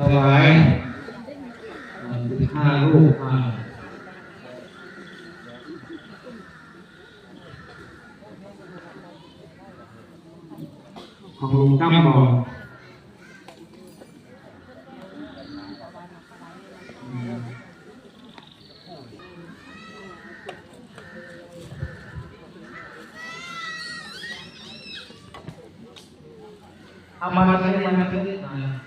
ถวายสิบห้ารูปมาของหลวงตั้มบอก เอามาตรงนี้มาตรงนี้เอามาให้ยายตรงนี้เออในเด็กถวายอายเห็นไหมเออเอออ่าอ่าถ้าถวายไปจะได้ มังมังกามังเวนั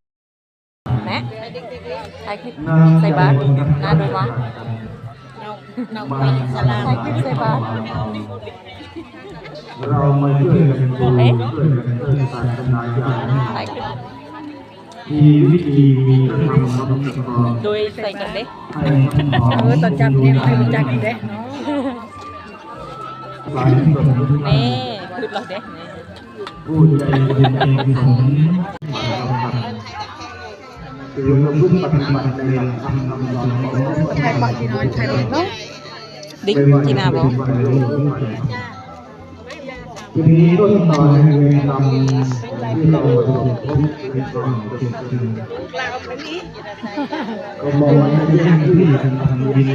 ถ่ายคลิปใส่บาตรน่าดูมั้ยเราไปสลามถ่ายคลิปใส่บาตรเรามาช่วยกันดูช่วยกันเพื่อศาสนาญาณถ่ายคลิปมีวิธีมีพระธรรมคำสอนโดยใส่กันเด็กให้ทั้งหมอเออตอนจับเนี่ยไม่รู้จักกันเด้เนาะหลายคนทุกท่านนี่คือเราเด็กนี่ผู้ใจบุญใจกุศลมาทำคือเราพึ่งปฏิบัติในหลักธรรมคำสอนของ พระพุทธ ใคร เจ้า บอกที่นอนใครบอกเนาะ ดิจีน่าบอก ทีนี้ต้นตอนในเวรกรรมที่เราประสบพบในตอนเกิดขึ้นก็มองในแย่งที่ทำทำดิน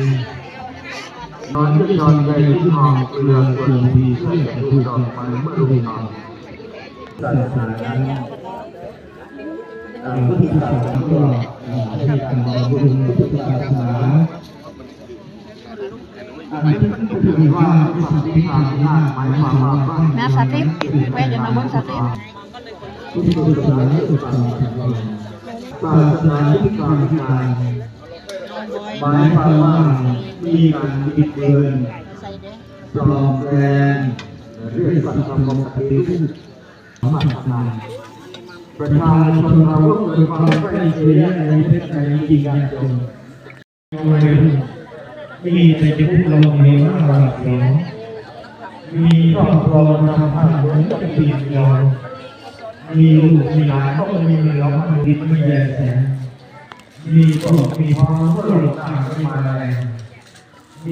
นอนจะนอนในที่ห้องเกลือส่วนดีช่วยดูดอกไม้เมื่อรุ่งนอนศาสนา พุทธศาสนาก็ให้การบำรุงพุทธศาสนาอันนี้มันคือว่าสันติภาพหมายความว่านะสาธิตแม่จะมาบิ่งสาธิตพุทธศาสนาคือการศาสนาคือการการหมายความว่ามีการบิดเบือนปลอมแปลงเรื่องสังคมปฏิรูปมาตรการ ประชาชนเราก็เกิดความใกล้ชิดในประเทศไทยจริงจังมีแต่จะพูดเราเองว่าเราเอมีครอบครัวทำผ้าเหมือนกับปีเดียวมีลูกมีหลานก็มีเราไม่ดีไม่แย่แสมีพ่อมีพ่อก็หลงทางไม่มาอะไร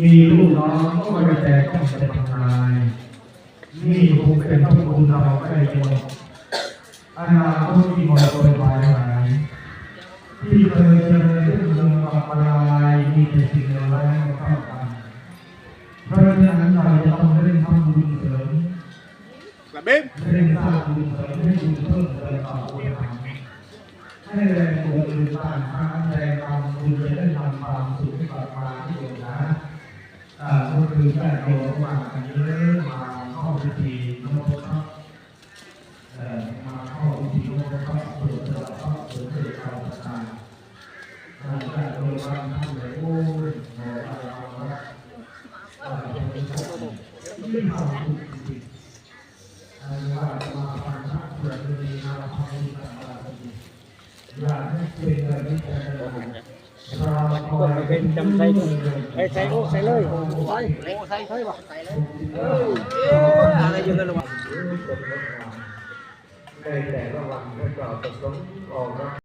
มีลูกน้องก็ไม่แต่ต้องเป็นทำงานมีภูมิเป็นต้องคุณเราไม่ได้ยิน อนาคตที่มรดกไปหายที่เคยเจริญรุ่งเรืองกับอะไรมีแต่สิ่งเลวร้ายมาเข้ามาเพราะฉะนั้นเราจะต้องเร่งทำบุญเสริมกระเบ้มเร่งสร้างบุญเสริมให้บุญเพิ่มเติมต่อบุญให้แรงบุญบุญสร้างทางแรงทำบุญจะได้ทำความสุขให้กลับมาที่เดิมนะอ่าก็คือแม่โยม เพื่อนมีมาฟังที่ต่างๆอยากให้เป็นอะไรที่จะเราคอยเป็นจำใส่ใส่ใส่โอ้ใส่เลยใส่โอ้ใส่ใส่บ่ใส่เลยเอออะไรอยู่กันหรอในแต่ละวันพระเจ้าประสงค์ออกรับ